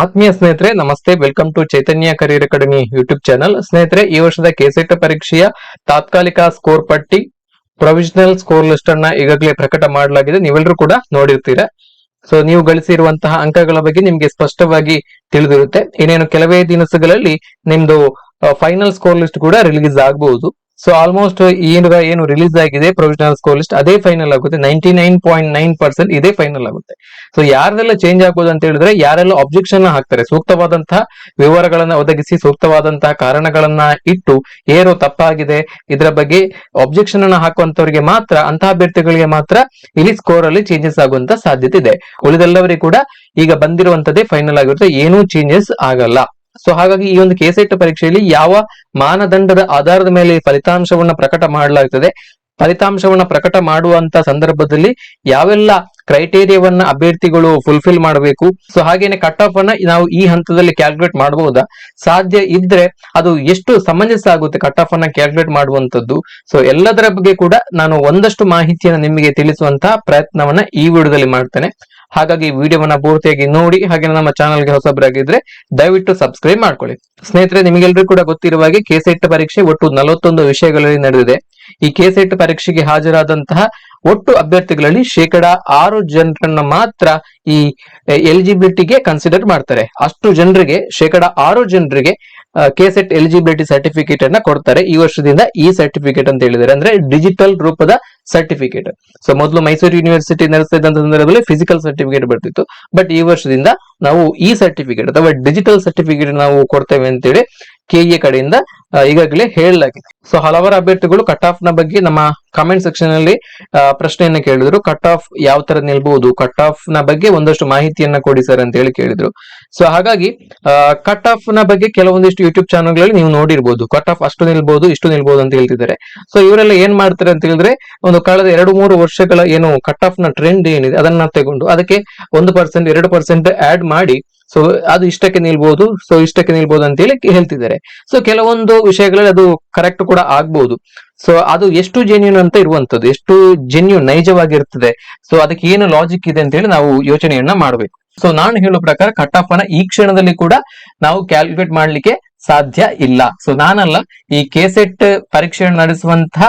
ಆತ್ಮೀಯ ಸ್ನೇಹಿತರೆ, ನಮಸ್ತೆ. Welcome to Chaitanya Career Academy YouTube channel ಸ್ನೇಹಿತರೆ, ಈ ವರ್ಷದ ಕೆಸೆಟ್ ಪರೀಕ್ಷೆಯ ತಾತ್ಕಾಲಿಕ ಸ್ಕೋರ್ ಪಟ್ಟಿ ಪ್ರೊವಿಷನಲ್ ಸ್ಕೋರ್ ಲಿಸ್ಟ್ ಅನ್ನ ಈಗಾಗಲೇ ಪ್ರಕಟ ಮಾಡಲಾಗಿದೆ. ನೀವೆಲ್ಲರೂ ಕೂಡ ನೋಡಿರ್ತೀರಾ? ಸೊ ನೀವು ಗಳಿಸಿರುವಂತಹ ಅಂಕಗಳ ಬಗ್ಗೆ ನಿಮ್ಗೆ ಸ್ಪಷ್ಟವಾಗಿ ತಿಳಿದಿರುತ್ತೆ. ಇನ್ನೇನು, ಕೆಲವೇ ದಿನಸುಗಳಲ್ಲಿ ನಿಮ್ದು ಫೈನಲ್ ಸ್ಕೋರ್ ಲಿಸ್ಟ್ ಕೂಡ ರಿಲೀಸ್ ಆಗಬಹುದು ಸೊ ಆಲ್ಮೋಸ್ಟ್ ಈಗ ಏನು ರಿಲೀಸ್ ಆಗಿದೆ ಪ್ರೊವಿಷನಲ್ ಸ್ಕೋರ್ ಲಿಸ್ಟ್ ಅದೇ ಫೈನಲ್ ಆಗುತ್ತೆ. Ninety nine point nine percent ಇದೇ ಫೈನಲ್ ಆಗುತ್ತೆ. ಸೊ ಯಾರೆಲ್ಲ ಚೇಂಜ್ ಆಗ್ಬೋದು ಅಂತ ಹೇಳಿದ್ರೆ, ಯಾರೆಲ್ಲ ಅಬ್ಜೆಕ್ಷನ್ ಹಾಕ್ತಾರೆ ಸೂಕ್ತವಾದಂತಹ ವಿವರಗಳನ್ನ ಒದಗಿಸಿ ಸೂಕ್ತವಾದಂತಹ ಕಾರಣಗಳನ್ನ ಇಟ್ಟು, ಏನು ತಪ್ಪಾಗಿದೆ, ಇದರ ಬಗ್ಗೆ ಅಬ್ಜೆಕ್ಷನ್ ಅನ್ನ ಹಾಕುವಂತವರಿಗೆ ಮಾತ್ರ ಅಂತಹ ಅಭ್ಯರ್ಥಿಗಳಿಗೆ ಮಾತ್ರ ಇಲ್ಲಿ ಸ್ಕೋರ್ ಅಲ್ಲಿ ಚೇಂಜಸ್ ಆಗುವಂತ ಸಾಧ್ಯತೆ ಇದೆ. ಉಳಿದೆಲ್ಲವರಿಗೂ ಕೂಡ ಈಗ ಬಂದಿರುವಂತದ್ದೇ ಫೈನಲ್ ಆಗಿರುತ್ತೆ. ಏನೂ ಚೇಂಜಸ್ ಆಗಲ್ಲ. ಸೊ ಹಾಗಾಗಿ ಈ ಒಂದು ಕೆಸೆಟ್ ಪರೀಕ್ಷೆಯಲ್ಲಿ ಯಾವ ಮಾನದಂಡದ ಆಧಾರದ ಮೇಲೆ ಫಲಿತಾಂಶವನ್ನ ಪ್ರಕಟ ಮಾಡಲಾಗ್ತದೆ? ಫಲಿತಾಂಶವನ್ನ ಪ್ರಕಟ ಮಾಡುವಂತ ಸಂದರ್ಭದಲ್ಲಿ ಯಾವೆಲ್ಲ ಕ್ರೈಟೇರಿಯಾವನ್ನ ಅಭ್ಯರ್ಥಿಗಳು ಫುಲ್ಫಿಲ್ ಮಾಡಬೇಕು? ಸೊ ಹಾಗೇನೆ ಕಟ್ ಆಫ್ ಅನ್ನ ನಾವು ಈ ಹಂತದಲ್ಲಿ ಕ್ಯಾಲ್ಕುಲೇಟ್ ಮಾಡಬಹುದಾ? ಸಾಧ್ಯ ಇದ್ರೆ ಅದು ಎಷ್ಟು ಸಮಂಜಸ ಆಗುತ್ತೆ ಕಟ್ ಆಫ್ ಅನ್ನ ಕ್ಯಾಲ್ಕುಲೇಟ್ ಮಾಡುವಂತದ್ದು ಸೊ ಎಲ್ಲದರ ಬಗ್ಗೆ ಕೂಡ ನಾನು ಒಂದಷ್ಟು ಮಾಹಿತಿಯನ್ನು ನಿಮಗೆ ತಿಳಿಸುವಂತಹ ಪ್ರಯತ್ನವನ್ನ ಈ ವಿಡಿಯೋದಲ್ಲಿ ಮಾಡ್ತೇನೆ. ಹಾಗಾಗಿ ಈ ವಿಡಿಯೋವನ್ನ ಪೂರ್ತಿಯಾಗಿ ನೋಡಿ ಹಾಗೆ ನಮ್ಮ ಚಾನಲ್ಗೆ ಹೊಸಬರಾಗಿದ್ರೆ ದಯವಿಟ್ಟು ಸಬ್ಸ್ಕ್ರೈಬ್ ಮಾಡ್ಕೊಳ್ಳಿ. ಸ್ನೇಹಿತರೆ ನಿಮಗೆಲ್ಲರೂ ಕೂಡ ಗೊತ್ತಿರುವ ಹಾಗೆ ಕೆಸೆಟ್ ಪರೀಕ್ಷೆ ಒಟ್ಟು ನಲವತ್ತೊಂದು ವಿಷಯಗಳಲ್ಲಿ ನಡೆದಿದೆ. ಈ ಕೆಸೆಟ್ ಪರೀಕ್ಷೆಗೆ ಹಾಜರಾದಂತಹ ಒಟ್ಟು ಅಭ್ಯರ್ಥಿಗಳಲ್ಲಿ ಶೇಕಡ ಆರು ಜನರನ್ನ ಮಾತ್ರ ಈ ಎಲಿಜಿಬಿಲಿಟಿಗೆ ಕನ್ಸಿಡರ್ ಮಾಡ್ತಾರೆ. ಅಷ್ಟು ಜನರಿಗೆ, ಶೇಕಡ ಆರು ಜನರಿಗೆ ಕೆಸೆಟ್ ಎಲಿಜಿಬಿಲಿಟಿ ಸರ್ಟಿಫಿಕೇಟ್ ಅನ್ನ ಕೊಡ್ತಾರೆ. ಈ ವರ್ಷದಿಂದ ಈ ಸರ್ಟಿಫಿಕೇಟ್ ಅಂತ ಹೇಳಿದ್ದಾರೆ. ಅಂದ್ರೆ ಡಿಜಿಟಲ್ ರೂಪದ ಸರ್ಟಿಫಿಕೇಟ್ ಸೊ ಮೊದಲು ಮೈಸೂರು ಯೂನಿವರ್ಸಿಟಿ ನಡೆಸ್ತಾ ಸಂದರ್ಭದಲ್ಲಿ ಫಿಸಿಕಲ್ ಸರ್ಟಿಫಿಕೇಟ್ ಬರ್ತಿತ್ತು. ಬಟ್ ಈ ವರ್ಷದಿಂದ ನಾವು ಈ ಸರ್ಟಿಫಿಕೇಟ್ ಅಥವಾ ಡಿಜಿಟಲ್ ಸರ್ಟಿಫಿಕೇಟ್ ನಾವು ಕೊಡ್ತೇವೆ ಅಂತೇಳಿ ಕೆಇಎ ಕಡೆಯಿಂದ ಈಗಾಗಲೇ ಹೇಳಲಾಗಿದೆ. ಸೊ ಹಲವಾರು ಅಭ್ಯರ್ಥಿಗಳು ಕಟ್ ಆಫ್ನ ಬಗ್ಗೆ ನಮ್ಮ ಕಾಮೆಂಟ್ ಸೆಕ್ಷನ್ ಅಲ್ಲಿ ಪ್ರಶ್ನೆಯನ್ನ ಕೇಳಿದ್ರು. ಕಟ್ ಆಫ್ ಯಾವ ತರ ನಿಲ್ಬಹುದು ಕಟ್ ಆಫ್ನ ಬಗ್ಗೆ ಒಂದಷ್ಟು ಮಾಹಿತಿಯನ್ನ ಕೊಡಿ ಸರ್ ಅಂತ ಹೇಳಿ ಕೇಳಿದ್ರು. ಸೊ ಹಾಗಾಗಿ ಕಟ್ ಆಫ್ನ ಬಗ್ಗೆ ಕೆಲವೊಂದಿಷ್ಟು ಯೂಟ್ಯೂಬ್ ಚಾನಲ್ಗಳಲ್ಲಿ ನೀವು ನೋಡಿರ್ಬೋದು. ಕಟ್ ಆಫ್ ಅಷ್ಟು ನಿಲ್ಬಹುದು ಇಷ್ಟು ನಿಲ್ಬಹುದು ಅಂತ ಹೇಳ್ತಿದ್ದಾರೆ. ಸೊ ಇವರೆಲ್ಲ ಏನ್ ಮಾಡ್ತಾರೆ ಅಂತ ಹೇಳಿದ್ರೆ, ಒಂದು ಕಳೆದ ಎರಡು ಮೂರು ವರ್ಷಗಳ ಏನು ಕಟ್ ಆಫ್ನ ಟ್ರೆಂಡ್ ಏನಿದೆ, ಅದನ್ನ ತಗೊಂಡು ಅದಕ್ಕೆ ಒಂದು ಪರ್ಸೆಂಟ್ ಎರಡು ಪರ್ಸೆಂಟ್ ಆಡ್ ಮಾಡಿ ಸೊ ಅದು ಇಷ್ಟಕ್ಕೆ ನಿಲ್ಬಹುದು ಸೊ ಇಷ್ಟಕ್ಕೆ ನಿಲ್ಬಹುದು ಅಂತ ಹೇಳಿ ಹೇಳ್ತಿದ್ದಾರೆ. ಸೊ ಕೆಲವೊಂದು ವಿಷಯಗಳಲ್ಲಿ ಅದು ಕರೆಕ್ಟ್ ಕೂಡ ಆಗ್ಬಹುದು ಸೊ ಅದು ಎಷ್ಟು ಜೆನ್ಯೂನ್ ಅಂತ ಇರುವಂತದ್ದು ಎಷ್ಟು ಜೆನ್ಯೂನ್ ನೈಜವಾಗಿರ್ತದೆ. ಸೊ ಅದಕ್ಕೆ ಏನು ಲಾಜಿಕ್ ಇದೆ ಅಂತ ಹೇಳಿ ನಾವು ಯೋಚನೆಯನ್ನ ಮಾಡಬೇಕು. ಸೊ ನಾನು ಹೇಳೋ ಪ್ರಕಾರ ಕಟ್ ಆಫ್ ಅನ್ನ ಈ ಕ್ಷಣದಲ್ಲಿ ಕೂಡ ನಾವು ಕ್ಯಾಲ್ಕುಲೇಟ್ ಮಾಡ್ಲಿಕ್ಕೆ ಸಾಧ್ಯ ಇಲ್ಲ. ಸೊ ನಾನಲ್ಲ ಈ ಕೆಸೆಟ್ ಪರೀಕ್ಷೆಯನ್ನು ನಡೆಸುವಂತಹ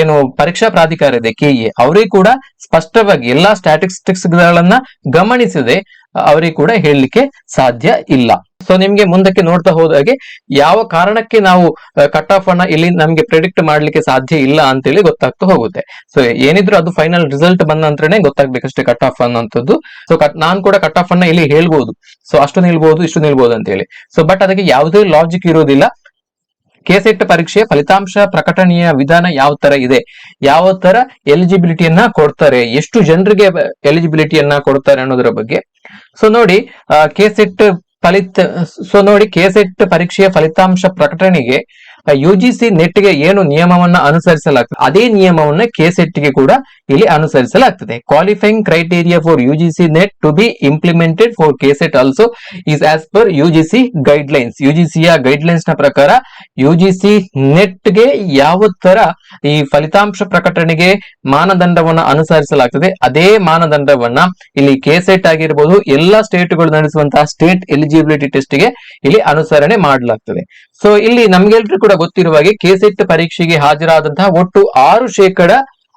ಏನು ಪರೀಕ್ಷಾ ಪ್ರಾಧಿಕಾರ ಇದೆ ಕೆಎ ಅವರೇ ಕೂಡ ಸ್ಪಷ್ಟವಾಗಿ ಎಲ್ಲಾ ಸ್ಟ್ಯಾಟಿಸ್ಟಿಕ್ಸ್ ಗಳನ್ನ ಗಮನಿಸದೆ ಅವರಿಗೆ ಕೂಡ ಹೇಳಲಿಕ್ಕೆ ಸಾಧ್ಯ ಇಲ್ಲ. ಸೊ ನಿಮ್ಗೆ ಮುಂದಕ್ಕೆ ನೋಡ್ತಾ ಹೋದಾಗೆ ಯಾವ ಕಾರಣಕ್ಕೆ ನಾವು ಕಟ್ ಆಫ್ ಅನ್ನ ಇಲ್ಲಿ ನಮ್ಗೆ ಪ್ರಿಡಿಕ್ಟ್ ಮಾಡ್ಲಿಕ್ಕೆ ಸಾಧ್ಯ ಇಲ್ಲ ಅಂತೇಳಿ ಗೊತ್ತಾಗ್ತಾ ಹೋಗುತ್ತೆ. ಸೊ ಏನಿದ್ರು ಅದು ಫೈನಲ್ ರಿಸಲ್ಟ್ ಬಂದ ನಂತರನೇ ಗೊತ್ತಾಗ್ಬೇಕಷ್ಟೇ ಕಟ್ ಆಫ್ ಅನ್ನೋಂಥದ್ದು. ಸೊ ನಾನ್ ಕೂಡ ಕಟ್ ಆಫ್ ಅನ್ನ ಇಲ್ಲಿ ಹೇಳ್ಬೋದು. ಸೊ ಅಷ್ಟು ನಿಲ್ಬಹುದು ಇಷ್ಟು ನಿಲ್ಬಹುದು ಅಂತ ಹೇಳಿ ಸೊ ಬಟ್ ಅದಕ್ಕೆ ಯಾವುದೇ ಲಾಜಿಕ್ ಇರೋದಿಲ್ಲ. ಕೆಸೆಟ್ ಪರೀಕ್ಷೆ ಫಲಿತಾಂಶ ಪ್ರಕಟಣೆಯ ವಿಧಾನ ಯಾವ ತರ ಇದೆ? ಯಾವ ತರ ಎಲಿಜಿಬಿಲಿಟಿಯನ್ನ ಕೊಡ್ತಾರೆ? ಎಷ್ಟು ಜನರಿಗೆ ಎಲಿಜಿಬಿಲಿಟಿಯನ್ನ ಕೊಡ್ತಾರೆ ಅನ್ನೋದ್ರ ಬಗ್ಗೆ. ಸೊ ನೋಡಿ ಕೆಸೆಟ್ ಫಲಿತ ಸೊ ನೋಡಿ, ಕೆಸೆಟ್ ಪರೀಕ್ಷೆಯ ಫಲಿತಾಂಶ ಪ್ರಕಟಣೆಗೆ ಯುಜಿಸಿ ನೆಟ್ಗೆ ಏನು ನಿಯಮವನ್ನ ಅನುಸರಿಸಲಾಗ್ತದೆ, ಅದೇ ನಿಯಮವನ್ನ ಕೆಸೆಟ್ಗೆ ಕೂಡ ಇಲ್ಲಿ ಅನುಸರಿಸಲಾಗ್ತದೆ. Qualifying criteria for UGC NET to be implemented for KSET also is as per UGC guidelines ಯುಜಿಸಿಯ ಗೈಡ್ ಲೈನ್ಸ್ನ ಪ್ರಕಾರ ಯುಜಿಸಿ ನೆಟ್ಗೆ ಯಾವ ತರ ಈ ಫಲಿತಾಂಶ ಪ್ರಕಟಣೆಗೆ ಮಾನದಂಡವನ್ನ ಅನುಸರಿಸಲಾಗ್ತದೆ, ಅದೇ ಮಾನದಂಡವನ್ನ ಇಲ್ಲಿ ಕೆಸೆಟ್ ಆಗಿರ್ಬೋದು, ಎಲ್ಲಾ ಸ್ಟೇಟ್ಗಳು ನಡೆಸುವಂತಹ ಸ್ಟೇಟ್ ಎಲಿಜಿಬಿಲಿಟಿ ಟೆಸ್ಟ್ಗೆ ಇಲ್ಲಿ ಅನುಸರಣೆ ಮಾಡಲಾಗ್ತದೆ. ಸೊ ಇಲ್ಲಿ ನಮ್ಗೆಲ್ರಿಗೂ ಕೂಡ ಗೊತ್ತಿರುವ ಹಾಗೆ ಕೆಸೆಟ್ ಪರೀಕ್ಷೆಗೆ ಹಾಜರಾದಂತಹ ಒಟ್ಟು ಆರು ಶೇಕಡ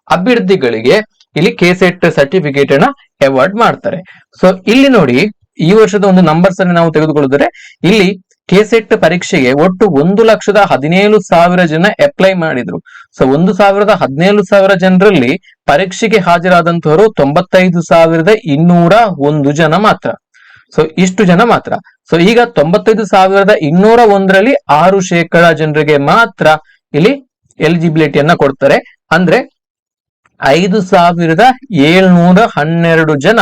ಅಭ್ಯರ್ಥಿಗಳಿಗೆ ಇಲ್ಲಿ ಕೆಸೆಟ್ ಸರ್ಟಿಫಿಕೇಟ್ ಅನ್ನ ಅವಾರ್ಡ್ ಮಾಡ್ತಾರೆ. ಸೊ ಇಲ್ಲಿ ನೋಡಿ, ಈ ವರ್ಷದ ಒಂದು ನಂಬರ್ಸ್ ಅನ್ನು ನಾವು ತೆಗೆದುಕೊಳ್ಳಿದ್ರೆ, ಇಲ್ಲಿ ಕೆಸೆಟ್ ಪರೀಕ್ಷೆಗೆ ಒಟ್ಟು ಒಂದು ಲಕ್ಷದ ಹದಿನೇಳು ಸಾವಿರ ಜನ ಅಪ್ಲೈ ಮಾಡಿದ್ರು. ಸೊ ಒಂದು ಸಾವಿರದ ಹದಿನೇಳು ಸಾವಿರ ಜನರಲ್ಲಿ ಪರೀಕ್ಷೆಗೆ ಹಾಜರಾದಂತವರು ತೊಂಬತ್ತೈದು ಸಾವಿರದ ಇನ್ನೂರ ಒಂದು ಜನ ಮಾತ್ರ. ಸೊ ಇಷ್ಟು ಜನ ಮಾತ್ರ. ಸೊ ಈಗ ತೊಂಬತ್ತೈದು ಸಾವಿರದ ಇನ್ನೂರ ಒಂದರಲ್ಲಿ ಆರು ಶೇಕಡ ಜನರಿಗೆ ಮಾತ್ರ ಇಲ್ಲಿ ಎಲಿಜಿಬಿಲಿಟಿಯನ್ನ ಕೊಡ್ತಾರೆ. ಅಂದ್ರೆ ಐದು ಸಾವಿರದ ಏಳ್ನೂರ ಹನ್ನೆರಡು ಜನ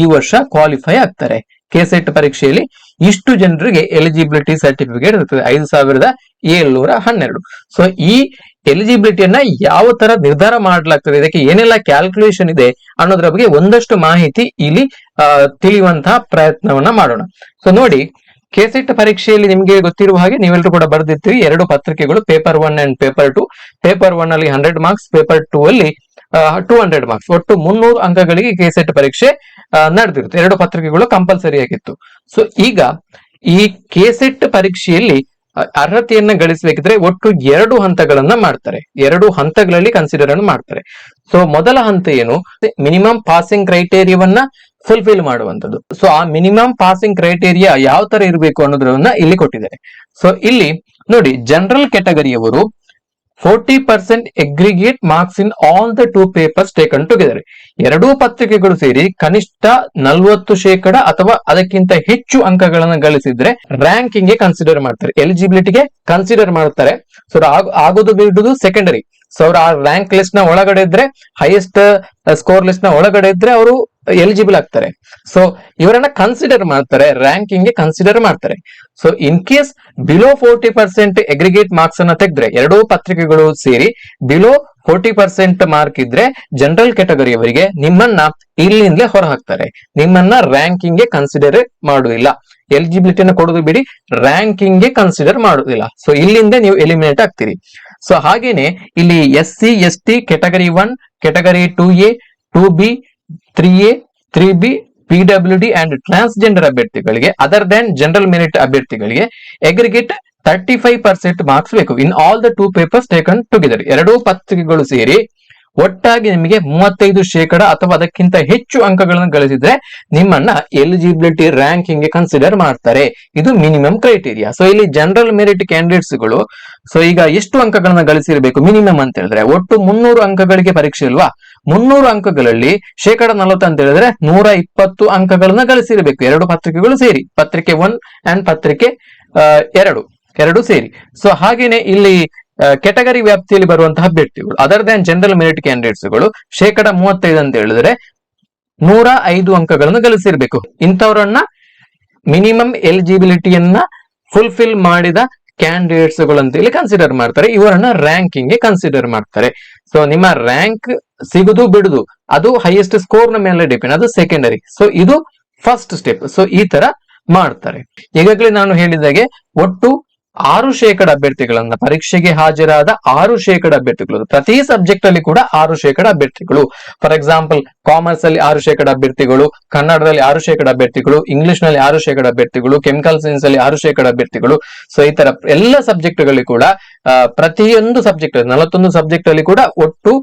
ಈ ವರ್ಷ ಕ್ವಾಲಿಫೈ ಆಗ್ತಾರೆ. ಕೆಸೆಟ್ ಪರೀಕ್ಷೆಯಲ್ಲಿ ಇಷ್ಟು ಜನರಿಗೆ ಎಲಿಜಿಬಿಲಿಟಿ ಸರ್ಟಿಫಿಕೇಟ್ ಇರ್ತದೆ. ಐದು ಸಾವಿರದ ಏಳ್ನೂರ ಹನ್ನೆರಡು. ಸೊ ಈ ಎಲಿಜಿಬಿಲಿಟಿಯನ್ನ ಯಾವ ತರ ನಿರ್ಧಾರ ಮಾಡಲಾಗ್ತದೆ? ಇದಕ್ಕೆ ಏನೆಲ್ಲ ಕ್ಯಾಲ್ಕುಲೇಷನ್ ಇದೆ ಅನ್ನೋದ್ರ ಬಗ್ಗೆ ಒಂದಷ್ಟು ಮಾಹಿತಿ ಇಲ್ಲಿ ತಿಳಿಯುವಂತಹ ಪ್ರಯತ್ನವನ್ನ ಮಾಡೋಣ. ಸೊ ನೋಡಿ ಕೆಸೆಟ್ ಪರೀಕ್ಷೆಯಲ್ಲಿ ನಿಮಗೆ ಗೊತ್ತಿರುವ ಹಾಗೆ ನೀವೆಲ್ಲರೂ ಕೂಡ ಬರೆದಿರ್ತೀರಿ. ಎರಡು ಪತ್ರಿಕೆಗಳು paper one and paper two paper one ಅಲ್ಲಿ ಹಂಡ್ರೆಡ್ ಮಾರ್ಕ್ಸ್ ಪೇಪರ್ ಟೂ ಅಲ್ಲಿ ಟೂ ಹಂಡ್ರೆಡ್ ಮಾರ್ಕ್ಸ್ ಒಟ್ಟು ಮುನ್ನೂರು ಅಂಕಗಳಿಗೆ ಕೆಸೆಟ್ ಪರೀಕ್ಷೆ ನಡೆದಿರುತ್ತೆ. ಎರಡು ಪತ್ರಿಕೆಗಳು ಕಂಪಲ್ಸರಿ ಆಗಿತ್ತು. ಸೊ ಈಗ ಈ ಕೆಸೆಟ್ ಪರೀಕ್ಷೆಯಲ್ಲಿ ಅರ್ಹತೆಯನ್ನ ಗಳಿಸಬೇಕಿದ್ರೆ ಒಟ್ಟು ಎರಡು ಹಂತಗಳನ್ನ ಮಾಡ್ತಾರೆ. ಎರಡು ಹಂತಗಳಲ್ಲಿ ಕನ್ಸಿಡರ್ ಅನ್ನು ಮಾಡ್ತಾರೆ. ಸೊ ಮೊದಲ ಹಂತ ಏನು? ಮಿನಿಮಮ್ ಪಾಸಿಂಗ್ ಕ್ರೈಟೇರಿಯವನ್ನ ಫುಲ್ಫಿಲ್ ಮಾಡುವಂತದ್ದು ಸೊ ಆ ಮಿನಿಮಮ್ ಪಾಸಿಂಗ್ ಕ್ರೈಟೇರಿಯಾ ಯಾವ ತರ ಇರಬೇಕು ಅನ್ನೋದ್ರನ್ನ ಇಲ್ಲಿ ಕೊಟ್ಟಿದ್ದಾರೆ. ಸೊ ಇಲ್ಲಿ ನೋಡಿ general ಕ್ಯಾಟಗರಿಯವರು forty percent aggregate marks in all the two papers taken together ಎರಡೂ ಪತ್ರಿಕೆಗಳು ಸೇರಿ ಕನಿಷ್ಠ ನಲವತ್ತು ಶೇಕಡ ಅಥವಾ ಅದಕ್ಕಿಂತ ಹೆಚ್ಚು ಅಂಕಗಳನ್ನು ಗಳಿಸಿದ್ರೆ ರ್ಯಾಂಕಿಂಗ್ಗೆ ಕನ್ಸಿಡರ್ ಮಾಡ್ತಾರೆ. ಎಲಿಜಿಬಿಲಿಟಿಗೆ ಕನ್ಸಿಡರ್ ಮಾಡ್ತಾರೆ. ಸೊ ಆಗೋದು ಬಿಡುದು ಸೆಕೆಂಡರಿ ಸೊ ಅವ್ರ ಆ ರ್ಯಾಂಕ್ ಲಿಸ್ಟ್ನ ಒಳಗಡೆ ಇದ್ರೆ ಹೈಯೆಸ್ಟ್ ಸ್ಕೋರ್ ಲಿಸ್ಟ್ನ ಒಳಗಡೆ ಇದ್ರೆ, ಅವರು ಎಲಿಜಿಬಲ್ ಆಗ್ತಾರೆ. ಸೊ ಇವರನ್ನ ಕನ್ಸಿಡರ್ ಮಾಡ್ತಾರೆ ರ್ಯಾಂಕಿಂಗ್ಗೆ ಕನ್ಸಿಡರ್ ಮಾಡ್ತಾರೆ. So in case below forty percent aggregate marks ಅನ್ನ ತೆಗೆದ್ರೆ, ಎರಡೂ ಪತ್ರಿಕೆಗಳು ಸೇರಿ ಬಿಲೋ ಫೋರ್ಟಿ ಪರ್ಸೆಂಟ್ ಮಾರ್ಕ್ ಇದ್ರೆ ಜನರಲ್ ಕ್ಯಾಟಗರಿಯವರಿಗೆ ನಿಮ್ಮನ್ನ ಇಲ್ಲಿಂದಲೇ ಹೊರ ಹಾಕ್ತಾರೆ ನಿಮ್ಮನ್ನ ರ್ಯಾಂಕಿಂಗ್ಗೆ ಕನ್ಸಿಡರ್ ಮಾಡುವುದಿಲ್ಲ ಎಲಿಜಿಬಿಲಿಟಿನ ಕೊಡೋದು ಬಿಡಿ ರ್ಯಾಂಕಿಂಗ್ಗೆ ಕನ್ಸಿಡರ್ ಮಾಡುವುದಿಲ್ಲ ಸೊ ಇಲ್ಲಿಂದ ನೀವು ಎಲಿಮಿನೇಟ್ ಆಗ್ತೀರಿ. ಸೊ ಹಾಗೇನೆ ಇಲ್ಲಿ S C S T category one category two A two B three A three B P W D and transgender ಅಭ್ಯರ್ಥಿಗಳಿಗೆ ಅದರ್ ದನ್ ಜನರಲ್ ಮೆರಿಟ್ ಅಭ್ಯರ್ಥಿಗಳಿಗೆ aggregate thirty five percent marks ಬೇಕು. In all the two papers taken together ಎರಡೂ ಪತ್ರಿಕೆಗಳು ಸೇರಿ ಒಟ್ಟಾಗಿ ನಿಮಗೆ ಮೂವತ್ತೈದು ಶೇಕಡ ಅಥವಾ ಅದಕ್ಕಿಂತ ಹೆಚ್ಚು ಅಂಕಗಳನ್ನು ಗಳಿಸಿದ್ರೆ ನಿಮ್ಮನ್ನ ಎಲಿಜಿಬಿಲಿಟಿ ರ್ಯಾಂಕಿಂಗ್ಗೆ ಕನ್ಸಿಡರ್ ಮಾಡ್ತಾರೆ. ಇದು ಮಿನಿಮಮ್ ಕ್ರೈಟೀರಿಯಾ ಸೊ ಇಲ್ಲಿ ಜನರಲ್ ಮೆರಿಟ್ ಕ್ಯಾಂಡಿಡೇಟ್ಸ್ಗಳು ಸೊ ಈಗ ಎಷ್ಟು ಅಂಕಗಳನ್ನ ಗಳಿಸಿರಬೇಕು? ಮಿನಿಮಮ್ ಅಂತ ಹೇಳಿದ್ರೆ, ಒಟ್ಟು ಮುನ್ನೂರು ಅಂಕಗಳಿಗೆ ಪರೀಕ್ಷೆ ಇಲ್ವಾ? ಮುನ್ನೂರು ಅಂಕಗಳಲ್ಲಿ ಶೇಕಡ ನಲವತ್ತು ಅಂತ ಹೇಳಿದ್ರೆ ನೂರ ಇಪ್ಪತ್ತು ಅಂಕಗಳನ್ನ ಗಳಿಸಿರಬೇಕು. ಎರಡು ಪತ್ರಿಕೆಗಳು ಸೇರಿ. ಪತ್ರಿಕೆ ಒನ್ ಅಂಡ್ ಪತ್ರಿಕೆ ಎರಡು. ಎರಡು ಸೇರಿ. ಸೊ ಹಾಗೇನೆ ಇಲ್ಲಿ ಕೆಟಗರಿ ವ್ಯಾಪ್ತಿಯಲ್ಲಿ ಬರುವಂತಹ ಅಭ್ಯರ್ಥಿಗಳು. ಅದರ್ ದನ್ ಜನರಲ್ ಮೆರಿಟ್ ಕ್ಯಾಂಡಿಡೇಟ್ಸ್ಗಳು ಶೇಕಡ ಮೂವತ್ತೈದು ಅಂತ ಹೇಳಿದ್ರೆ ನೂರ ಐದು ಅಂಕಗಳನ್ನು ಗಳಿಸಿರ್ಬೇಕು. ಇಂಥವರನ್ನ ಮಿನಿಮಮ್ ಎಲಿಜಿಬಿಲಿಟಿಯನ್ನ ಫುಲ್ಫಿಲ್ ಮಾಡಿದ ಕ್ಯಾಂಡಿಡೇಟ್ಸ್ಗಳು ಅಂತ ಹೇಳಿ ಕನ್ಸಿಡರ್ ಮಾಡ್ತಾರೆ. ಇವರನ್ನ ರ್ಯಾಂಕಿಂಗ್ಗೆ ಕನ್ಸಿಡರ್ ಮಾಡ್ತಾರೆ. ಸೊ ನಿಮ್ಮ ರ್ಯಾಂಕ್ ಸಿಗುದು ಬಿಡುದು, ಅದು ಹೈಯೆಸ್ಟ್ ಸ್ಕೋರ್ನ ಮೇಲೆ ಡಿಪೆಂಡ್ ಅದು ಸೆಕೆಂಡರಿ ಸೊ ಇದು ಫಸ್ಟ್ ಸ್ಟೆಪ್ ಸೊ ಈ ತರ ಮಾಡ್ತಾರೆ. ಈಗಾಗಲೇ ನಾನು ಹೇಳಿದಾಗೆ, ಒಟ್ಟು ಆರು ಶೇಕಡ ಅಭ್ಯರ್ಥಿಗಳನ್ನ ಪರೀಕ್ಷೆಗೆ ಹಾಜರಾದ ಆರು ಶೇಕಡ ಅಭ್ಯರ್ಥಿಗಳು. ಪ್ರತಿ ಸಬ್ಜೆಕ್ಟ್ ಅಲ್ಲಿ ಕೂಡ ಆರು ಶೇಕಡ ಅಭ್ಯರ್ಥಿಗಳು. ಫಾರ್ ಎಕ್ಸಾಂಪಲ್ ಕಾಮರ್ಸ್ ಅಲ್ಲಿ ಆರು ಶೇಕಡ ಅಭ್ಯರ್ಥಿಗಳು, ಕನ್ನಡದಲ್ಲಿ ಆರು ಶೇಕಡ ಅಭ್ಯರ್ಥಿಗಳು ಇಂಗ್ಲಿಷ್ನಲ್ಲಿ ಆರು ಶೇಕಡ ಅಭ್ಯರ್ಥಿಗಳು ಕೆಮಿಕಲ್ ಸೈನ್ಸ್ ಅಲ್ಲಿ ಆರು ಶೇಕಡ ಅಭ್ಯರ್ಥಿಗಳು. ಸೊ ಈ ತರ ಎಲ್ಲ ಸಬ್ಜೆಕ್ಟ್ಗಳಲ್ಲಿ ಕೂಡ ಪ್ರತಿಯೊಂದು ಸಬ್ಜೆಕ್ಟ್ ನಲವತ್ತೊಂದು ಸಬ್ಜೆಕ್ಟ್ ಅಲ್ಲಿ ಕೂಡ ಒಟ್ಟು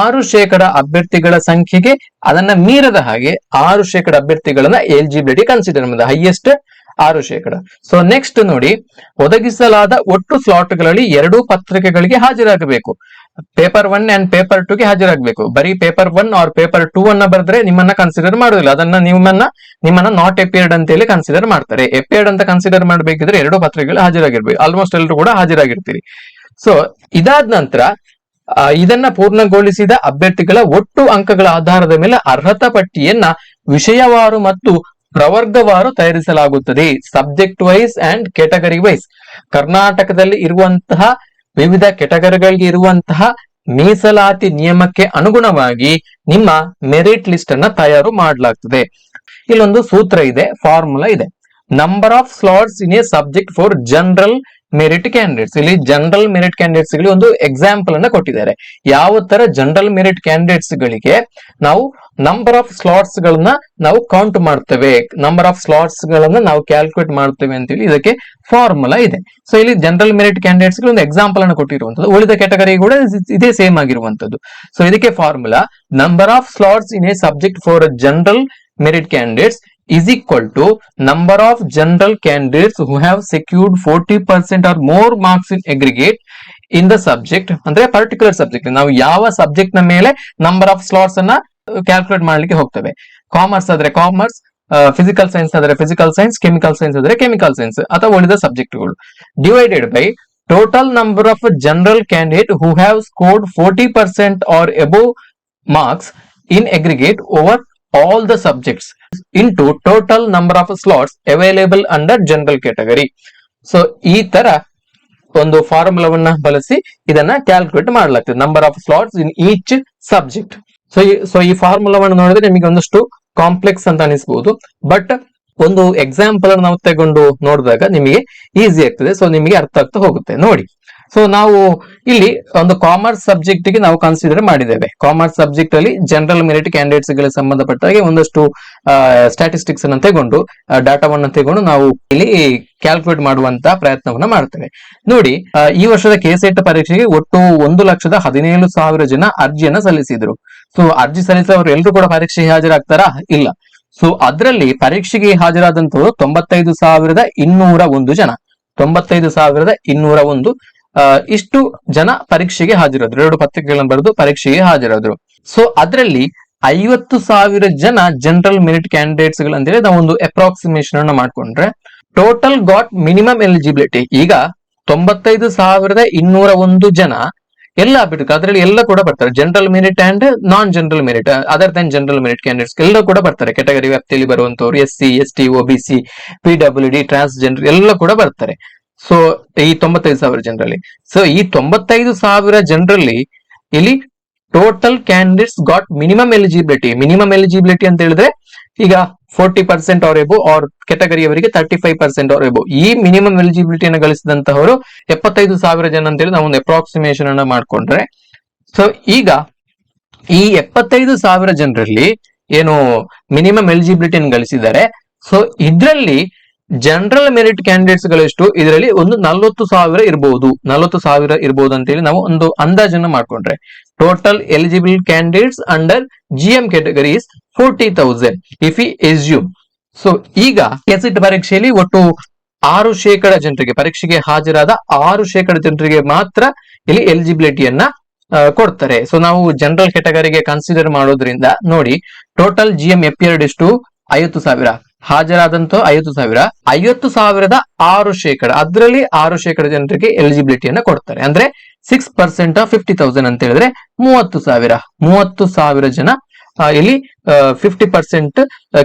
ಆರು ಶೇಕಡ ಅಭ್ಯರ್ಥಿಗಳ ಸಂಖ್ಯೆಗೆ ಅದನ್ನ ಮೀರದ ಹಾಗೆ ಆರು ಶೇಕಡ ಅಭ್ಯರ್ಥಿಗಳನ್ನ ಎಲಿಜಿಬಿಲಿಟಿ ಕನ್ಸಿಡರ್ ಮಾಡಿದ ಹೈಯೆಸ್ಟ್ ಆರು ಶೇಕಡ. ಸೊ ನೆಕ್ಸ್ಟ್ ನೋಡಿ, ಒದಗಿಸಲಾದ ಒಟ್ಟು ಸ್ಲಾಟ್ಗಳಲ್ಲಿ ಎರಡೂ ಪತ್ರಿಕೆಗಳಿಗೆ ಹಾಜರಾಗಬೇಕು. Paper one and paper two ಗೆ ಹಾಜರಾಗಬೇಕು. ಬರೀ paper one or paper two ಅನ್ನ ಬರೆದ್ರೆ ನಿಮ್ಮನ್ನ ಕನ್ಸಿಡರ್ ಮಾಡುದಿಲ್ಲ. ಅದನ್ನ ನಿಮ್ಮನ್ನ ನಿಮ್ಮನ್ನ ನಾಟ್ ಎಪಿಯರ್ಡ್ ಅಂತ ಹೇಳಿ ಕನ್ಸಿಡರ್ ಮಾಡ್ತಾರೆ. ಎಪಿಯರ್ಡ್ ಅಂತ ಕನ್ಸಿಡರ್ ಮಾಡಬೇಕಿದ್ರೆ ಎರಡು ಪತ್ರಿಕೆಗಳು ಹಾಜರಾಗಿರ್ಬೇಕು. ಆಲ್ಮೋಸ್ಟ್ ಎಲ್ಲರೂ ಕೂಡ ಹಾಜರಾಗಿರ್ತೀರಿ. ಸೊ ಇದಾದ ನಂತರ ಇದನ್ನ ಪೂರ್ಣಗೊಳಿಸಿದ ಅಭ್ಯರ್ಥಿಗಳ ಒಟ್ಟು ಅಂಕಗಳ ಆಧಾರದ ಮೇಲೆ ಅರ್ಹತಾ ಪಟ್ಟಿಯನ್ನ ವಿಷಯವಾರು ಮತ್ತು ಪ್ರವರ್ಗವಾರು ತಯಾರಿಸಲಾಗುತ್ತದೆ. Subject wise and category wise ಕರ್ನಾಟಕದಲ್ಲಿ ಇರುವಂತಹ, ವಿವಿಧ ಕೆಟಗರಿಗಳಿಗೆ ಇರುವಂತಹ ಮೀಸಲಾತಿ ನಿಯಮಕ್ಕೆ ಅನುಗುಣವಾಗಿ ನಿಮ್ಮ ಮೆರಿಟ್ ಲಿಸ್ಟ್ ಅನ್ನ ತಯಾರು ಮಾಡಲಾಗ್ತದೆ. ಇಲ್ಲೊಂದು ಸೂತ್ರ ಇದೆ ಫಾರ್ಮುಲಾ ಇದೆ. Number of slots in a subject for general merit candidates ಇಲ್ಲಿ ಜನರಲ್ ಮೆರಿಟ್ ಕ್ಯಾಂಡಿಡೇಟ್ಸ್ ಗಳಿಗೆ ಒಂದು ಎಕ್ಸಾಂಪಲ್ ಅನ್ನ ಕೊಟ್ಟಿದ್ದಾರೆ. ಯಾವ ತರ ಜನರಲ್ ಮೆರಿಟ್ ಕ್ಯಾಂಡಿಡೇಟ್ಸ್ ಗಳಿಗೆ ನಾವು ನಂಬರ್ ಆಫ್ ಸ್ಲಾಟ್ಸ್ ಗಳನ್ನ ನಾವು ಕೌಂಟ್ ಮಾಡ್ತೇವೆ. ನಂಬರ್ ಆಫ್ ಸ್ಲಾಟ್ಸ್ ಗಳನ್ನ ನಾವು ಕ್ಯಾಲ್ಕುಲೇಟ್ ಮಾಡ್ತೇವೆ ಅಂತೇಳಿ ಇದಕ್ಕೆ ಫಾರ್ಮುಲಾ ಇದೆ. ಸೊ ಇಲ್ಲಿ ಜನರಲ್ ಮೆರಿಟ್ ಕ್ಯಾಂಡಿಡೇಟ್ಸ್ ಒಂದು ಎಕ್ಸಾಂಪಲ್ ಅನ್ನು ಕೊಟ್ಟಿರುವಂತದ್ದು ಉಳಿದ ಕ್ಯಾಟಗರಿ ಕೂಡ ಇದೇ ಸೇಮ್ ಆಗಿರುವಂತದ್ದು ಸೊ ಇದಕ್ಕೆ formula number of slots in a subject for general merit candidates is equal to number of general candidates who have secured 40% or more marks in aggregate in the subject, ಅಂದ್ರೆ particular subject ನಾವು ಯಾವ ಸಬ್ಜೆಕ್ಟ್ನ ಮೇಲೆ number of slots ಅನ್ನ calculate ಮಾಡ್ಲಿಕ್ಕೆ ಹೋಗ್ತೇವೆ. Commerce ಆದ್ರೆ commerce physical science ಆದ್ರೆ ಫಿಸಿಕಲ್ ಸೈನ್ಸ್ ಕೆಮಿಕಲ್ ಸೈನ್ಸ್ ಆದ್ರೆ ಕೆಮಿಕಲ್ ಸೈನ್ಸ್ ಅಥವಾ ಉಳಿದ ಸಬ್ಜೆಕ್ಟ್ಗಳು divided by total number of general candidate who have scored forty percent or above marks in aggregate over all the subjects into total number of slots available under general category. So ಈ ತರ ಒಂದು ಫಾರ್ಮುಲಾವನ್ನ ಬಳಸಿ ಇದನ್ನ calculate ಮಾಡಲಾಗ್ತದೆ number of slots in each subject so so ಈ ಫಾರ್ಮುಲಾವನ್ನು ನೋಡಿದ್ರೆ ನಿಮಗೆ ಒಂದಷ್ಟು ಕಾಂಪ್ಲೆಕ್ಸ್ ಅಂತ ಅನಿಸಬಹುದು ಬಟ್ ಒಂದು ಎಕ್ಸಾಂಪಲ್ ನಾವು ತಗೊಂಡು ನೋಡಿದಾಗ ನಿಮಗೆ ಈಸಿ ಆಗ್ತದೆ. ಸೊ ನಿಮಗೆ ಅರ್ಥ ಆಗ್ತಾ ಹೋಗುತ್ತೆ. ನೋಡಿ. ಸೊ ನಾವು ಇಲ್ಲಿ ಒಂದು ಕಾಮರ್ಸ್ ಸಬ್ಜೆಕ್ಟ್ಗೆ ನಾವು ಕನ್ಸಿಡರ್ ಮಾಡಿದ್ದೇವೆ. ಕಾಮರ್ಸ್ ಸಬ್ಜೆಕ್ಟ್ ಅಲ್ಲಿ ಜನರಲ್ ಮೆರಿಟ್ ಕ್ಯಾಂಡಿಡೇಟ್ಸ್ ಗಳಿಗೆ ಸಂಬಂಧಪಟ್ಟ ಹಾಗೆ ಒಂದಷ್ಟು ಸ್ಟಾಟಿಸ್ಟಿಕ್ಸ್ ಅನ್ನು ತಗೊಂಡು ಡಾಟಾವನ್ನು ತಗೊಂಡು ನಾವು ಇಲ್ಲಿ ಕ್ಯಾಲ್ಕುಲೇಟ್ ಮಾಡುವಂತ ಪ್ರಯತ್ನವನ್ನ ಮಾಡ್ತೇವೆ. ನೋಡಿ ಈ ವರ್ಷದ ಕೆಸೆಟ್ ಪರೀಕ್ಷೆಗೆ ಒಟ್ಟು ಒಂದು ಲಕ್ಷದ ಹದಿನೇಳು ಸಾವಿರ ಜನ ಅರ್ಜಿಯನ್ನ ಸಲ್ಲಿಸಿದ್ರು. ಸೊ ಅರ್ಜಿ ಸಲ್ಲಿಸಿದವರು ಎಲ್ಲರೂ ಕೂಡ ಪರೀಕ್ಷೆಗೆ ಹಾಜರಾಗ್ತಾರಾ? ಇಲ್ಲ. ಸೊ ಅದರಲ್ಲಿ ಪರೀಕ್ಷೆಗೆ ಹಾಜರಾದಂತವರು ತೊಂಬತ್ತೈದು ಸಾವಿರದ ಇನ್ನೂರ ಒಂದು ಜನ. ತೊಂಬತ್ತೈದು ಸಾವಿರದ ಇನ್ನೂರ ಒಂದು. ಇಷ್ಟು ಜನ ಪರೀಕ್ಷೆಗೆ ಹಾಜರಾದ್ರು. ಎರಡು ಪತ್ರಿಕೆಗಳನ್ನು ಬರೆದು ಪರೀಕ್ಷೆಗೆ ಹಾಜರಾದ್ರು. ಸೊ ಅದರಲ್ಲಿ ಐವತ್ತು ಸಾವಿರ ಜನ ಜನರಲ್ ಮೆರಿಟ್ ಕ್ಯಾಂಡಿಡೇಟ್ಸ್ ಅಂತೇಳಿ ನಾವು ಒಂದು ಅಪ್ರಾಕ್ಸಿಮೇಷನ್ ಅನ್ನ ಮಾಡ್ಕೊಂಡ್ರೆ ಟೋಟಲ್ ಗಾಟ್ ಮಿನಿಮಮ್ ಎಲಿಜಿಬಿಲಿಟಿ ಈಗ ತೊಂಬತ್ತೈದು ಸಾವಿರದ ಇನ್ನೂರ ಒಂದು ಜನ ಎಲ್ಲ ಬಿಟ್ಟು ಅದರಲ್ಲಿ ಎಲ್ಲ ಕೂಡ ಬರ್ತಾರೆ. General merit and non general merit other than general merit candidates ಎಲ್ಲ ಕೂಡ ಬರ್ತಾರೆ. ಕೆಟಗರಿ ವ್ಯಾಪ್ತಿಯಲ್ಲಿ ಬರುವಂತವ್ರು S C S T O B C P D transgender ಎಲ್ಲ ಕೂಡ ಬರ್ತಾರೆ. ಸೊ ಈ ತೊಂಬತ್ತೈದು ಸಾವಿರ ಜನರಲ್ಲಿ. ಸೊ ಈ ತೊಂಬತ್ತೈದು ಸಾವಿರ ಜನರಲ್ಲಿ ಇಲ್ಲಿ total candidates got minimum eligibility minimum eligibility ಅಂತ ಹೇಳಿದ್ರೆ, ಈಗ ಫೋರ್ಟಿ ಪರ್ಸೆಂಟ್ ಆರ್ ಅವ್ರ ಕೆಟಗರಿಯವರಿಗೆ ತರ್ಟಿ ಫೈವ್ ಪರ್ಸೆಂಟ್ ಆರ್ ಈ ಮಿನಿಮಮ್ ಎಲಿಜಿಬಿಲಿಟಿಯನ್ನು ಗಳಿಸಿದಂತಹವರು ಎಪ್ಪತ್ತೈದು ಸಾವಿರ ಜನ ಅಂತ ಹೇಳಿ ನಾವು ಒಂದು ಅಪ್ರಾಕ್ಸಿಮೇಷನ್ ಅನ್ನ ಮಾಡ್ಕೊಂಡ್ರೆ. ಸೊ ಈಗ ಈ ಎಪ್ಪತ್ತೈದು ಸಾವಿರ ಜನರಲ್ಲಿ ಏನು ಮಿನಿಮಮ್ ಎಲಿಜಿಬಿಲಿಟಿಯನ್ನು ಗಳಿಸಿದ್ದಾರೆ. ಸೊ ಇದ್ರಲ್ಲಿ ಜನರಲ್ ಮೆರಿಟ್ ಕ್ಯಾಂಡಿಡೇಟ್ಸ್ ಗಳಷ್ಟು ಇದರಲ್ಲಿ ಒಂದು ನಲವತ್ತು ಸಾವಿರ ಇರಬಹುದು ನಲವತ್ತು ಸಾವಿರ ಇರಬಹುದು ಅಂತೇಳಿ ನಾವು ಒಂದು ಅಂದಾಜನ್ನ ಮಾಡ್ಕೊಂಡ್ರೆ. Total eligible candidates under G M categories forty thousand if I assume so ಈಗ ಕೆಸಿಟ್ ಪರೀಕ್ಷೆಯಲ್ಲಿ ಒಟ್ಟು ಆರು ಶೇಕಡ ಜನರಿಗೆ, ಪರೀಕ್ಷೆಗೆ ಹಾಜರಾದ ಆರು ಶೇಕಡ ಜನರಿಗೆ ಮಾತ್ರ ಇಲ್ಲಿ ಎಲಿಜಿಬಿಲಿಟಿಯನ್ನ ಕೊಡ್ತಾರೆ. ಸೊ ನಾವು ಜನರಲ್ ಕ್ಯಾಟಗರಿಗೆ ಕನ್ಸಿಡರ್ ಮಾಡೋದ್ರಿಂದ ನೋಡಿ ಟೋಟಲ್ ಜಿ ಎಂ ಎಪ್ ಎರಡು ಎಷ್ಟು ಐವತ್ತು ಸಾವಿರ. ಹಾಜರಾದಂತ ಐವತ್ತು ಸಾವಿರ, ಐವತ್ತು ಸಾವಿರದ ಆರು ಶೇಕಡ. ಅದರಲ್ಲಿ ಆರು ಶೇಕಡ ಜನರಿಗೆ ಎಲಿಜಿಬಿಲಿಟಿಯನ್ನ ಕೊಡ್ತಾರೆ. ಅಂದ್ರೆ six percent of fifty thousand ಅಂತ ಹೇಳಿದ್ರೆ ಮೂವತ್ತು ಸಾವಿರ. ಮೂವತ್ತು ಸಾವಿರ ಜನ ಇಲ್ಲಿ ಫಿಫ್ಟಿ ಪರ್ಸೆಂಟ್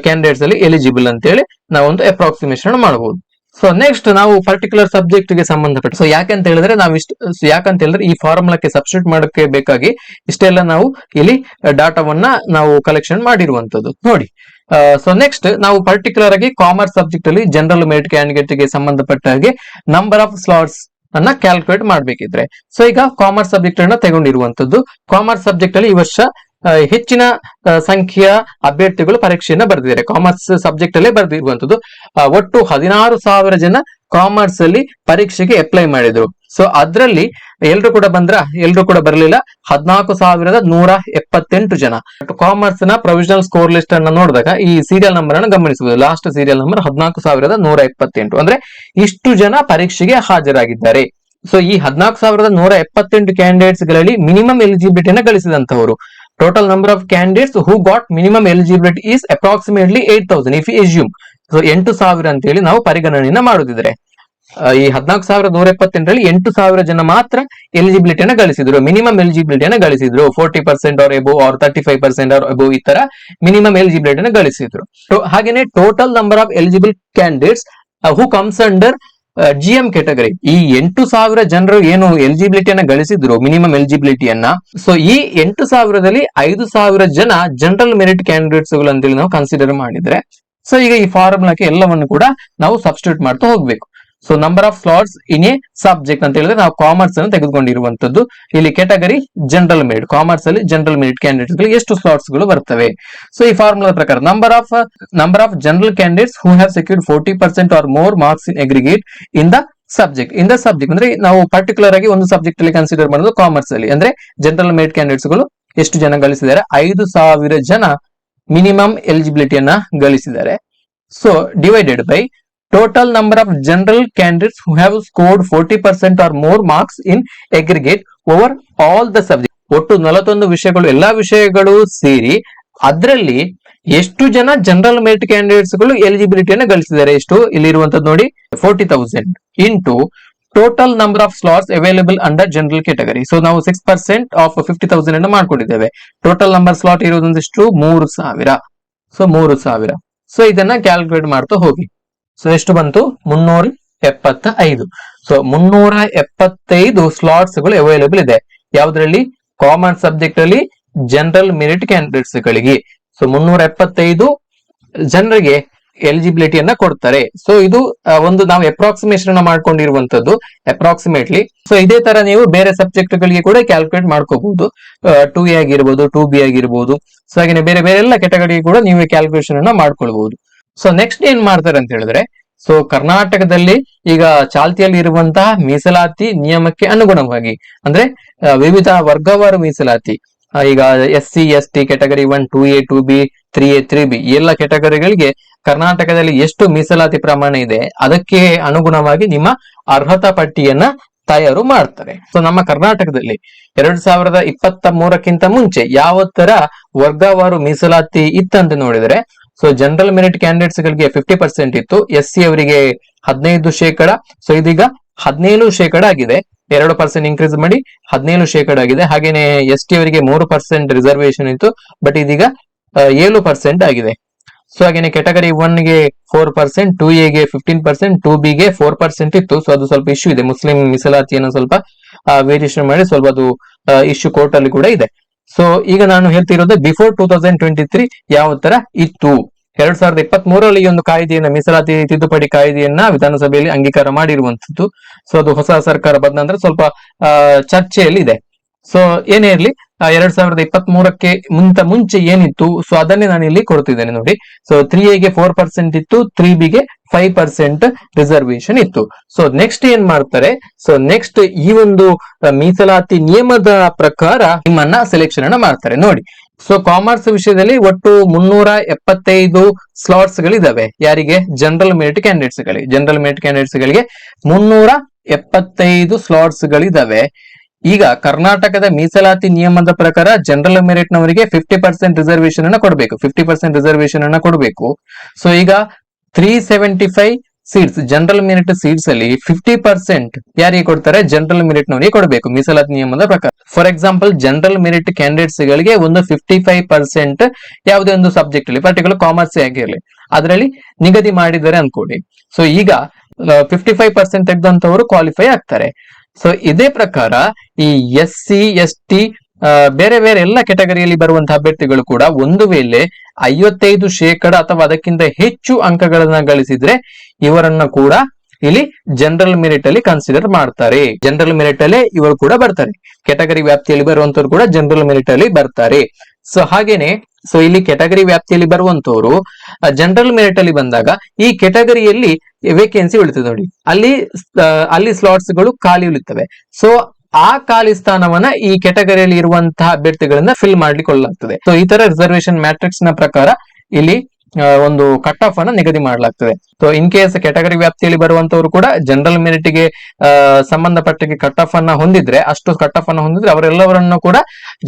ಕ್ಯಾಂಡಿಡೇಟ್ಸ್ ಅಲ್ಲಿ ಎಲಿಜಿಬಲ್ ಅಂತ ಹೇಳಿ ನಾವೊಂದು ಅಪ್ರಾಕ್ಸಿಮೇಷನ್ ಮಾಡಬಹುದು ಸೊ ನೆಕ್ಸ್ಟ್ ನಾವು ಪರ್ಟಿಕ್ಯುಲರ್ ಸಬ್ಜೆಕ್ಟ್ಗೆ ಸಂಬಂಧಪಟ್ಟ ಸೊ ಯಾಕಂತ ಹೇಳಿದ್ರೆ ನಾವು ಇಷ್ಟು ಯಾಕಂತ ಹೇಳಿದ್ರೆ ಈ ಫಾರ್ಮುಲಾಕ್ಕೆ ಸಬ್ಸ್ಟಿಟ್ಯೂಟ್ ಮಾಡೋಕೆ ಬೇಕಾಗಿ ಇಷ್ಟೆಲ್ಲ ನಾವು ಇಲ್ಲಿ ಡಾಟಾವನ್ನ ನಾವು ಕಲೆಕ್ಷನ್ ಮಾಡಿರುವಂತದ್ದು. ನೋಡಿ ಸೊ ನೆಕ್ಸ್ಟ್ ನಾವು ಪರ್ಟಿಕ್ಯುಲರ್ ಆಗಿ ಕಾಮರ್ಸ್ ಸಬ್ಜೆಕ್ಟ್ ಅಲ್ಲಿ ಜನರಲ್ ಮೆರಿಟ್ ಕ್ಯಾಂಡಿಡೇಟ್ಗೆ ಸಂಬಂಧಪಟ್ಟ ಹಾಗೆ ನಂಬರ್ ಆಫ್ ಸ್ಲಾಟ್ಸ್ ಅನ್ನ ಕ್ಯಾಲ್ಕುಲೇಟ್ ಮಾಡ್ಬೇಕಿದ್ರೆ. ಸೊ ಈಗ ಕಾಮರ್ಸ್ ಸಬ್ಜೆಕ್ಟ್ ಅನ್ನ ತಗೊಂಡಿರುವಂತದ್ದು. ಕಾಮರ್ಸ್ ಸಬ್ಜೆಕ್ಟ್ ಅಲ್ಲಿ ಈ ವರ್ಷ ಹೆಚ್ಚಿನ ಸಂಖ್ಯೆಯ ಅಭ್ಯರ್ಥಿಗಳು ಪರೀಕ್ಷೆಯನ್ನ ಬರೆದಿದ್ದಾರೆ. ಕಾಮರ್ಸ್ ಸಬ್ಜೆಕ್ಟ್ ಅಲ್ಲೇ ಬರೆದಿರುವಂತದ್ದು ಒಟ್ಟು ಹದಿನಾರು ಸಾವಿರ ಜನ ಕಾಮರ್ಸ್ ಅಲ್ಲಿ ಪರೀಕ್ಷೆಗೆ ಅಪ್ಲೈ ಮಾಡಿದ್ರು. ಸೊ ಅದ್ರಲ್ಲಿ ಎಲ್ರು ಕೂಡ ಬಂದ್ರ, ಎಲ್ರು ಕೂಡ ಬರಲಿಲ್ಲ. ಹದಿನಾಲ್ಕು ಸಾವಿರದ ನೂರ ಎಪ್ಪತ್ತೆಂಟು ಜನ. ಕಾಮರ್ಸ್ನ ಪ್ರೊವಿಷನಲ್ ಸ್ಕೋರ್ ಲಿಸ್ಟ್ ಅನ್ನ ನೋಡಿದಾಗ ಈ ಸೀರಿಯಲ್ ನಂಬರ್ ಅನ್ನು ಗಮನಿಸಬಹುದು. ಲಾಸ್ಟ್ ಸೀರಿಯಲ್ ನಂಬರ್ ಹದಿನಾಲ್ಕು ಸಾವಿರದ ನೂರ ಎಪ್ಪತ್ತೆಂಟು. ಅಂದ್ರೆ ಇಷ್ಟು ಜನ ಪರೀಕ್ಷೆಗೆ ಹಾಜರಾಗಿದ್ದಾರೆ. ಸೊ ಈ ಹದಿನಾಲ್ಕು ಸಾವಿರದ ನೂರ ಎಪ್ಪತ್ತೆಂಟು ಕ್ಯಾಂಡಿಡೇಟ್ಸ್ಗಳಲ್ಲಿ ಮಿನಿಮಮ್ ಎಲಿಜಿಬಿಲಿಟಿಯನ್ನು ಗಳಿಸಿದಂತವರು total number of candidates who minimum eligibility is approximately eight thousand if assume so ಎಂಟು ಸಾವಿರ ಅಂತ ಹೇಳಿ ನಾವು ಪರಿಗಣನೆಯನ್ನ ಮಾಡುದಿದ್ರೆ ಈ ಹದಿನಾಲ್ಕು ಸಾವಿರದ ನೂರ ಎಪ್ಪತ್ತೆಂಟರಲ್ಲಿ ಎಂಟು ಸಾವಿರ ಜನ ಮಾತ್ರ ಎಲಿಜಿಬಿಲಿಟಿಯನ್ನು ಗಳಿಸಿದ್ರು. ಮಿನಿಮಮ್ ಎಲಿಜಿಬಿಲಿಟಿಯನ್ನು ಗಳಿಸಿದ್ರು. Forty percent or above or thirty five percent or above ಈ ತರ ಮಿನಿಮಮ್ ಎಲಿಜಿಬಿಲಿಟಿಯನ್ನು ಗಳಿಸಿದ್ರು. ಹಾಗೇನೆ total number of eligible candidates who comes under G M category ಈ ಎಂಟು ಸಾವಿರ ಜನರು ಏನು ಎಲಿಜಿಬಿಲಿಟಿಯನ್ನ ಗಳಿಸಿದ್ರು ಮಿನಿಮಮ್ ಎಲಿಜಿಬಿಲಿಟಿಯನ್ನ ಸೊ ಈ ಎಂಟು ಸಾವಿರದಲ್ಲಿ ಐದು ಸಾವಿರ ಜನ ಜನರಲ್ ಮೆರಿಟ್ ಕ್ಯಾಂಡಿಡೇಟ್ಸ್ ಅಂತೇಳಿ ನಾವು ಕನ್ಸಿಡರ್ ಮಾಡಿದ್ರೆ ಸೊ ಈಗ ಈ ಫಾರ್ಮುಲಾಕ್ಕೆ ಎಲ್ಲವನ್ನು ಕೂಡ ನಾವು ಸಬ್ಸ್ಟಿಟ್ಯೂಟ್ ಮಾಡ್ತಾ ಹೋಗ್ಬೇಕು. So number of slots in a subject ಅಂತ ಹೇಳಿದ್ರೆ ನಾವು ಕಾಮರ್ಸ್ ಅನ್ನು ತೆಗೆದುಕೊಂಡಿರುವಂತದ್ದು ಇಲ್ಲಿ ಕೆಟಗರಿ ಜನರಲ್ ಮೆರಿಟ್ ಕಾಮರ್ಸ್ ಅಲ್ಲಿ ಜನರಲ್ ಮೆರಿಟ್ ಕ್ಯಾಂಡಿಡೇಟ್ ಗಳಿಗೆ ಎಷ್ಟು ಸ್ಲಾಟ್ಸ್ಗಳು ಬರ್ತವೆ. ಸೊ ಈ ಫಾರ್ಮುಲಾ ಪ್ರಕಾರ number of number of general candidates who have secured forty percent or more marks in aggregate in the subject in the subject ಅಂದ್ರೆ ನಾವು particular ಆಗಿ ಒಂದು ಸಬ್ಜೆಕ್ಟ್ ಅಲ್ಲಿ ಕನ್ಸಿಡರ್ ಮಾಡೋದು ಕಾಮರ್ಸ್ ಅಲ್ಲಿ. ಅಂದ್ರೆ ಜನರಲ್ ಮೆರಿಟ್ ಕ್ಯಾಂಡಿಡೇಟ್ಸ್ಗಳು ಎಷ್ಟು ಜನ ಗಳಿಸಿದ್ದಾರೆ? ಐದು ಸಾವಿರ ಜನ ಮಿನಿಮಮ್ ಎಲಿಜಿಬಿಲಿಟಿಯನ್ನ ಗಳಿಸಿದ್ದಾರೆ. So divided by number of general candidates who have scored forty percent or more marks in aggregate over all the subject ಒಟ್ಟು ನಲವತ್ತೊಂದು ವಿಷಯಗಳು, ಎಲ್ಲಾ ವಿಷಯಗಳು ಸೇರಿ ಅದರಲ್ಲಿ ಎಷ್ಟು ಜನ ಜನರಲ್ ಮೆರಿಟ್ ಕ್ಯಾಂಡಿಡೇಟ್ಸ್ಗಳು ಎಲಿಜಿಬಿಲಿಟಿಯನ್ನು ಗಳಿಸಿದ್ದಾರೆ? ಎಷ್ಟು ಇಲ್ಲಿರುವಂತದ್ದು ನೋಡಿ forty thousand into total number of slots available under general category so ನಾವು six percent of fifty thousand ಅನ್ನು ಮಾಡ್ಕೊಂಡಿದ್ದೇವೆ. ಟೋಟಲ್ ನಂಬರ್ ಸ್ಲಾಟ್ ಇರೋದೊಂದಿಷ್ಟು ಮೂರು ಸಾವಿರ. ಸೊ ಮೂರು ಸಾವಿರ. ಸೊ ಇದನ್ನ ಕ್ಯಾಲ್ಕುಲೇಟ್ ಮಾಡ್ತಾ ಹೋಗಿ. ಸೊ ಎಷ್ಟು ಬಂತು ಮುನ್ನೂರ ಎಪ್ಪತ್ತ ಐದು ಸೊ ಮುನ್ನೂರ ಎಪ್ಪತ್ತೈದು ಸ್ಲಾಟ್ಸ್ಗಳು ಅವೈಲೇಬಲ್ ಇದೆ. ಯಾವ್ದ್ರಲ್ಲಿ? ಕಾಮರ್ಸ್ ಸಬ್ಜೆಕ್ಟ್ ಅಲ್ಲಿ ಜನರಲ್ ಮೆರಿಟ್ ಕ್ಯಾಂಡಿಡೇಟ್ಸ್ ಗಳಿಗೆ ಸೊ ಮುನ್ನೂರ ಎಪ್ಪತ್ತೈದು ಜನರಿಗೆ ಎಲಿಜಿಬಿಲಿಟಿಯನ್ನ ಕೊಡ್ತಾರೆ. ಸೊ ಇದು ಒಂದು ನಾವು ಅಪ್ರಾಕ್ಸಿಮೇಷನ್ ಅನ್ನ ಮಾಡ್ಕೊಂಡಿರುವಂತದ್ದು ಅಪ್ರಾಕ್ಸಿಮೇಟ್ಲಿ ಸೊ ಇದೇ ತರ ನೀವು ಬೇರೆ ಸಬ್ಜೆಕ್ಟ್ ಗಳಿಗೆ ಕೂಡ ಕ್ಯಾಲ್ಕುಲೇಟ್ ಮಾಡ್ಕೋಬಹುದು ಟೂ ಎ ಆಗಿರ್ಬೋದು ಟೂ ಬಿ ಆಗಿರ್ಬೋದು. ಸೊ ಹಾಗೆ ಬೇರೆ ಬೇರೆ ಎಲ್ಲ ಕೆಟಗರಿ ಕೂಡ ನೀವು ಕ್ಯಾಲ್ಕುಲೇಷನ್ ಅನ್ನ ಮಾಡ್ಕೊಳ್ಬಹುದು ಸೊ ನೆಕ್ಸ್ಟ್ ಏನ್ ಮಾಡ್ತಾರೆ ಅಂತ ಹೇಳಿದ್ರೆ ಸೊ ಕರ್ನಾಟಕದಲ್ಲಿ ಈಗ ಚಾಲ್ತಿಯಲ್ಲಿ ಇರುವಂತಹ ಮೀಸಲಾತಿ ನಿಯಮಕ್ಕೆ ಅನುಗುಣವಾಗಿ, ಅಂದ್ರೆ ವಿವಿಧ ವರ್ಗವಾರು ಮೀಸಲಾತಿ ಈಗ S C, S T category one two A two B three A three B ಎಲ್ಲ ಕೆಟಗರಿಗಳಿಗೆ ಕರ್ನಾಟಕದಲ್ಲಿ ಎಷ್ಟು ಮೀಸಲಾತಿ ಪ್ರಮಾಣ ಇದೆ, ಅದಕ್ಕೆ ಅನುಗುಣವಾಗಿ ನಿಮ್ಮ ಅರ್ಹತಾ ಪಟ್ಟಿಯನ್ನ ತಯಾರು ಮಾಡ್ತಾರೆ. ಸೊ ನಮ್ಮ ಕರ್ನಾಟಕದಲ್ಲಿ ಎರಡ್ ಸಾವಿರದ ಇಪ್ಪತ್ತ ಮೂರಕ್ಕಿಂತ ಮುಂಚೆ ಯಾವ ತರ ವರ್ಗವಾರು ಮೀಸಲಾತಿ ಇತ್ತಂತ ನೋಡಿದ್ರೆ ಸೊ ಜನರಲ್ ಮೆರಿಟ್ ಕ್ಯಾಂಡಿಡೇಟ್ಸ್ ಗಳಿಗೆ ಫಿಫ್ಟಿ ಪರ್ಸೆಂಟ್ ಇತ್ತು. ಎಸ್ ಸಿ ಅವರಿಗೆ ಹದಿನೈದು ಶೇಕಡ. ಸೊ ಇದೀಗ ಹದಿನೇಳು ಶೇಕಡ ಆಗಿದೆ. ಎರಡು ಪರ್ಸೆಂಟ್ ಇನ್ಕ್ರೀಸ್ ಮಾಡಿ ಹದಿನೇಳು ಶೇಕಡ ಆಗಿದೆ. ಹಾಗೇನೆ ಎಸ್ ಟಿ ಅವರಿಗೆ ಮೂರು ಪರ್ಸೆಂಟ್ ರಿಸರ್ವೇಶನ್ ಇತ್ತು. ಬಟ್ ಇದೀಗ ಏಳು ಪರ್ಸೆಂಟ್ ಆಗಿದೆ. ಸೊ ಹಾಗೇನೆ ಕೆಟಗರಿ ಒನ್ಗೆ ಫೋರ್ ಪರ್ಸೆಂಟ್ ಟೂ ಎ ಗೆ ಫಿಫ್ಟೀನ್ ಪರ್ಸೆಂಟ್ ಟೂ ಬಿ ಗೆ ಫೋರ್ ಪರ್ಸೆಂಟ್ ಇತ್ತು. ಸೊ ಅದು ಸ್ವಲ್ಪ ಇಶ್ಯೂ ಇದೆ. ಮುಸ್ಲಿಂ ಮೀಸಲಾತಿಯನ್ನು ಸ್ವಲ್ಪ ವೇರಿಯೇಷನ್ ಮಾಡಿ ಸ್ವಲ್ಪ ಅದು ಇಶ್ಯೂ ಕೋರ್ಟ್ ಅಲ್ಲಿ ಕೂಡ ಇದೆ. ಸೊ ಈಗ ನಾನು ಹೇಳ್ತಿರೋದು before two thousand twenty three ಯಾವ ತರ ಇತ್ತು? ಎರಡ್ ಸಾವಿರದ ಇಪ್ಪತ್ತ್ ಮೂರರಲ್ಲಿ ಒಂದು ಕಾಯ್ದೆಯನ್ನ, ಮೀಸಲಾತಿ ತಿದ್ದುಪಡಿ ಕಾಯ್ದೆಯನ್ನ ವಿಧಾನಸಭೆಯಲ್ಲಿ ಅಂಗೀಕಾರ ಮಾಡಿರುವಂತದ್ದು ಸೊ ಅದು ಹೊಸ ಸರ್ಕಾರ ಬಂದ ನಂತರ ಸ್ವಲ್ಪ ಚರ್ಚೆಯಲ್ಲಿ ಇದೆ ಸೊ ಏನೇ ಇರ್ಲಿ ಎರಡ್ ಸಾವಿರದ ಇಪ್ಪತ್ತ್ ಮೂರಕ್ಕೆ ಮುಂತ ಮುಂಚೆ ಏನಿತ್ತು? ಸೊ ಅದನ್ನೇ ನಾನು ಇಲ್ಲಿ ಕೊಡ್ತಿದ್ದೇನೆ ನೋಡಿ. ಸೊ ತ್ರೀ ಎಗೆ ಫೋರ್ ಪರ್ಸೆಂಟ್ ಇತ್ತು ತ್ರೀ ಬಿಗೆ ಫೈವ್ ಪರ್ಸೆಂಟ್ ರಿಸರ್ವೇಶನ್ ಇತ್ತು. ಸೊ ನೆಕ್ಸ್ಟ್ ಏನ್ ಮಾಡ್ತಾರೆ? ಸೊ ನೆಕ್ಸ್ಟ್ ಈ ಒಂದು ಮೀಸಲಾತಿ ನಿಯಮದ ಪ್ರಕಾರ ನಿಮ್ಮನ್ನ ಸೆಲೆಕ್ಷನ್ ಅನ್ನ ಮಾಡ್ತಾರೆ. ನೋಡಿ. ಸೊ ಕಾಮರ್ಸ್ ವಿಷಯದಲ್ಲಿ ಒಟ್ಟು ಮುನ್ನೂರ ಎಪ್ಪತ್ತೈದು ಸ್ಲಾಟ್ಸ್ ಗಳಿದಾವೆ. ಯಾರಿಗೆ? ಜನರಲ್ ಮೆರಿಟ್ ಕ್ಯಾಂಡಿಡೇಟ್ಸ್ ಗಳಿಗೆ. ಜನರಲ್ ಮೆರಿಟ್ ಕ್ಯಾಂಡಿಡೇಟ್ಸ್ ಗಳಿಗೆ ಮುನ್ನೂರ ಎಪ್ಪತ್ತೈದು ಸ್ಲಾಟ್ಸ್ ಗಳಿದಾವೆ. ಈಗ ಕರ್ನಾಟಕದ ಮೀಸಲಾತಿ ನಿಯಮದ ಪ್ರಕಾರ ಜನರಲ್ ಮೆರಿಟ್ ನವರಿಗೆ ಫಿಫ್ಟಿ ಪರ್ಸೆಂಟ್ ರಿಸರ್ವೇಶನ್ ಅನ್ನ ಕೊಡಬೇಕು. ಫಿಫ್ಟಿ ಪರ್ಸೆಂಟ್ ರಿಸರ್ವೇಶನ್ ಅನ್ನ ಕೊಡಬೇಕು. ಸೊ ಈಗ three seventy five seats general merit seats ಅಲ್ಲಿ ಫಿಫ್ಟಿ ಪರ್ಸೆಂಟ್ ಯಾರಿಗೆ ಕೊಡ್ತಾರೆ? ಜನರಲ್ ಮೆರಿಟ್ ನವರಿಗೆ ಕೊಡಬೇಕು. ಮೀಸಲಾತಿ ನಿಯಮದ ಪ್ರಕಾರ. For example general merit candidates ಗಳಿಗೆ ಒಂದು ಫಿಫ್ಟಿ ಫೈವ್ ಪರ್ಸೆಂಟ್ ಯಾವುದೇ ಒಂದು ಸಬ್ಜೆಕ್ಟ್ ಅಲ್ಲಿ ಪರ್ಟಿಕ್ಯುಲರ್ ಕಾಮರ್ಸ್ ಆಗಿರಲಿ ಅದರಲ್ಲಿ ನಿಗದಿ ಮಾಡಿದ್ದಾರೆ ಅನ್ಕೊಳ್ಳಿ ಸೊ ಈಗ ಫಿಫ್ಟಿ ಫೈವ್ ಪರ್ಸೆಂಟ್ ತೆಗೆದಂತವರು ಕ್ವಾಲಿಫೈ ಆಗ್ತಾರೆ. ಸೊ ಇದೇ ಪ್ರಕಾರ ಈ ಎಸ್ ಸಿ ಎಸ್ ಟಿ ಬೇರೆ ಬೇರೆ ಎಲ್ಲ ಕೆಟಗರಿಯಲ್ಲಿ ಬರುವಂತಹ ಅಭ್ಯರ್ಥಿಗಳು ಕೂಡ ಒಂದು ವೇಳೆ ಐವತ್ತೈದು ಶೇಕಡ ಅಥವಾ ಅದಕ್ಕಿಂತ ಹೆಚ್ಚು ಅಂಕಗಳನ್ನ ಗಳಿಸಿದ್ರೆ ಇವರನ್ನ ಕೂಡ ಇಲ್ಲಿ ಜನರಲ್ ಮೆರಿಟ್ ಅಲ್ಲಿ ಕನ್ಸಿಡರ್ ಮಾಡ್ತಾರೆ. ಜನರಲ್ ಮೆರಿಟ್ ಅಲ್ಲೇ ಇವರು ಕೂಡ ಬರ್ತಾರೆ. ಕೆಟಗರಿ ವ್ಯಾಪ್ತಿಯಲ್ಲಿ ಬರುವಂತವ್ರು ಕೂಡ ಜನರಲ್ ಮೆರಿಟ್ ಅಲ್ಲಿ ಬರ್ತಾರೆ. ಸೊ ಹಾಗೇನೆ ಸೊ ಇಲ್ಲಿ ಕೆಟಗರಿ ವ್ಯಾಪ್ತಿಯಲ್ಲಿ ಬರುವಂತವರು ಜನರಲ್ ಮೆರಿಟ್ ಅಲ್ಲಿ ಬಂದಾಗ ಈ ಕೆಟಗರಿಯಲ್ಲಿ ವೇಕೆನ್ಸಿ ಉಳಿತದೆ ನೋಡಿ. ಅಲ್ಲಿ ಅಲ್ಲಿ ಸ್ಲಾಟ್ಸ್ಗಳು ಖಾಲಿ ಉಳಿತವೆ. ಸೊ ಆ ಖಾಲಿ ಸ್ಥಾನವನ್ನ ಈ ಕೆಟಗರಿಯಲ್ಲಿ ಇರುವಂತಹ ಅಭ್ಯರ್ಥಿಗಳಿಂದ ಫಿಲ್ ಮಾಡ್ಲಿಕ್ಕೊಳ್ಳಲಾಗ್ತದೆ ಸೊ ಈ ತರ ರಿಸರ್ವೇಶನ್ ಮ್ಯಾಟ್ರಿಕ್ಸ್ನ ಪ್ರಕಾರ ಇಲ್ಲಿ ಒಂದು ಕಟ್ ಆಫ್ ಅನ್ನ ನಿಗದಿ ಮಾಡಲಾಗ್ತದೆ. ಸೊ ಇನ್ ಕೇಸ್ ಕೆಟಗರಿ ವ್ಯಾಪ್ತಿಯಲ್ಲಿ ಬರುವಂತವರು ಕೂಡ ಜನರಲ್ ಮೆರಿಟ್ಗೆ ಆ, ಸಂಬಂಧಪಟ್ಟಿಗೆ ಕಟ್ ಆಫ್ ಅನ್ನ ಹೊಂದಿದ್ರೆ ಅಷ್ಟು ಕಟ್ ಆಫ್ ಅನ್ನ ಹೊಂದಿದ್ರೆ ಅವರೆಲ್ಲವರನ್ನು ಕೂಡ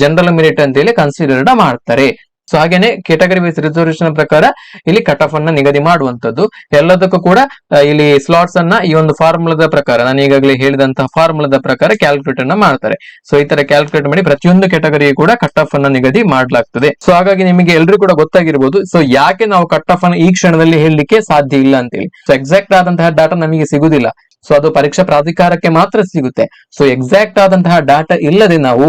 ಜನರಲ್ ಮೆರಿಟ್ ಅಂತ ಹೇಳಿ ಕನ್ಸಿಡರ್ಡ್ ಮಾಡ್ತಾರೆ. ಸೊ ಹಾಗೇನೆ ಕೆಟಗರಿ ವೈಸ್ ರಿಸರ್ವೇಶನ್ ಪ್ರಕಾರ ಇಲ್ಲಿ ಕಟ್ ಆಫ್ ಅನ್ನ ನಿಗದಿ ಮಾಡುವಂತದ್ದು ಎಲ್ಲದಕ್ಕೂ ಕೂಡ ಇಲ್ಲಿ ಸ್ಲಾಟ್ಸ್ ಅನ್ನ ಈ ಒಂದು ಫಾರ್ಮುಲಾದ ಪ್ರಕಾರ, ನಾನು ಈಗಾಗಲೇ ಹೇಳಿದಂತಹ ಫಾರ್ಮುಲಾದ ಪ್ರಕಾರ ಕ್ಯಾಲ್ಕುಲೇಟ್ ಅನ್ನ ಮಾಡ್ತಾರೆ. ಸೊ ಈ ತರ ಕ್ಯಾಲ್ಕುಲೇಟ್ ಮಾಡಿ ಪ್ರತಿಯೊಂದು ಕೆಟಗರಿ ಕೂಡ ಕಟ್ ಆಫ್ ಅನ್ನ ನಿಗದಿ ಮಾಡಲಾಗ್ತದೆ. ಸೊ ಹಾಗಾಗಿ ನಿಮಗೆ ಎಲ್ರಿಗೂ ಕೂಡ ಗೊತ್ತಾಗಿರ್ಬೋದು. ಸೊ ಯಾಕೆ ನಾವು ಕಟ್ ಆಫ್ ಅನ್ನು ಈ ಕ್ಷಣದಲ್ಲಿ ಹೇಳಲಿಕ್ಕೆ ಸಾಧ್ಯ ಇಲ್ಲ ಅಂತ ಹೇಳಿ ಸೊ ಎಕ್ಸಾಕ್ಟ್ ಆದಂತಹ ಡಾಟಾ ನಮಗೆ ಸಿಗುದಿಲ್ಲ. ಸೊ ಅದು ಪರೀಕ್ಷಾ ಪ್ರಾಧಿಕಾರಕ್ಕೆ ಮಾತ್ರ ಸಿಗುತ್ತೆ. ಸೊ ಎಕ್ಸಾಕ್ಟ್ ಆದಂತಹ ಡಾಟಾ ಇಲ್ಲದೆ ನಾವು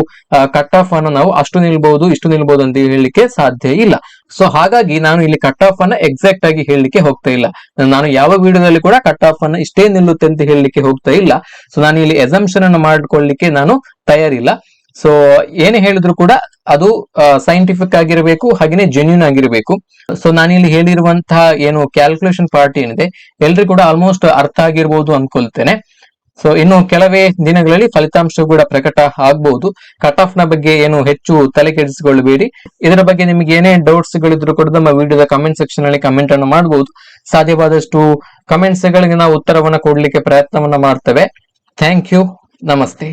ಕಟ್ ಆಫ್ ಅನ್ನು ನಾವು ಅಷ್ಟು ನಿಲ್ಬಹುದು ಇಷ್ಟು ನಿಲ್ಬಹುದು ಅಂತ ಹೇಳಲಿಕ್ಕೆ ಸಾಧ್ಯ ಇಲ್ಲ. ಸೊ ಹಾಗಾಗಿ ನಾನು ಇಲ್ಲಿ ಕಟ್ ಆಫ್ ಅನ್ನ ಎಕ್ಸಾಕ್ಟ್ ಆಗಿ ಹೇಳಲಿಕ್ಕೆ ಹೋಗ್ತಾ ಇಲ್ಲ. ನಾನು ಯಾವ ವಿಡಿಯೋದಲ್ಲಿ ಕೂಡ ಕಟ್ ಆಫ್ ಅನ್ನ ಇಷ್ಟೇ ನಿಲ್ಲುತ್ತೆ ಅಂತ ಹೇಳಲಿಕ್ಕೆ ಹೋಗ್ತಾ ಇಲ್ಲ. ಸೊ ನಾನು ಇಲ್ಲಿ ಎಸಂಪ್ಷನ್ ಅನ್ನು ಮಾಡಿಕೊಳ್ಳಲಿಕ್ಕೆ ನಾನು ತಯಾರಿಲ್ಲ. ಸೊ ಏನು ಹೇಳಿದ್ರು ಕೂಡ ಅದು ಸೈಂಟಿಫಿಕ್ ಆಗಿರಬೇಕು, ಹಾಗೇನೆ ಜೆನ್ಯೂನ್ ಆಗಿರಬೇಕು. ಸೊ ನಾನಿಲ್ಲಿ ಹೇಳಿರುವಂತಹ ಏನು ಕ್ಯಾಲ್ಕುಲೇಷನ್ ಪಾರ್ಟ್ ಏನಿದೆ, ಎಲ್ರಿಗೂ ಕೂಡ ಆಲ್ಮೋಸ್ಟ್ ಅರ್ಥ ಆಗಿರ್ಬೋದು ಅನ್ಕೊಳ್ತೇನೆ. ಸೊ ಇನ್ನು ಕೆಲವೇ ದಿನಗಳಲ್ಲಿ ಫಲಿತಾಂಶ ಕೂಡ ಪ್ರಕಟ ಆಗ್ಬಹುದು ಕಟ್ ಆಫ್ನ ಬಗ್ಗೆ ಏನು ಹೆಚ್ಚು ತಲೆ ಕೆಡಿಸಿಕೊಳ್ಳಬೇಡಿ ಇದರ ಬಗ್ಗೆ ನಿಮಗೆ ಏನೇ ಡೌಟ್ಸ್ ಗಳಿದ್ರು ಕೂಡ ನಮ್ಮ ವಿಡಿಯೋದ ಕಮೆಂಟ್ ಸೆಕ್ಷನ್ ಅಲ್ಲಿ ಕಮೆಂಟ್ ಅನ್ನು ಮಾಡಬಹುದು ಸಾಧ್ಯವಾದಷ್ಟು ಕಮೆಂಟ್ಸ್ ಗಳಿಗೆ ನಾವು ಉತ್ತರವನ್ನು ಕೊಡ್ಲಿಕ್ಕೆ ಪ್ರಯತ್ನವನ್ನ ಮಾಡ್ತೇವೆ. ಥ್ಯಾಂಕ್ ಯು ನಮಸ್ತೆ.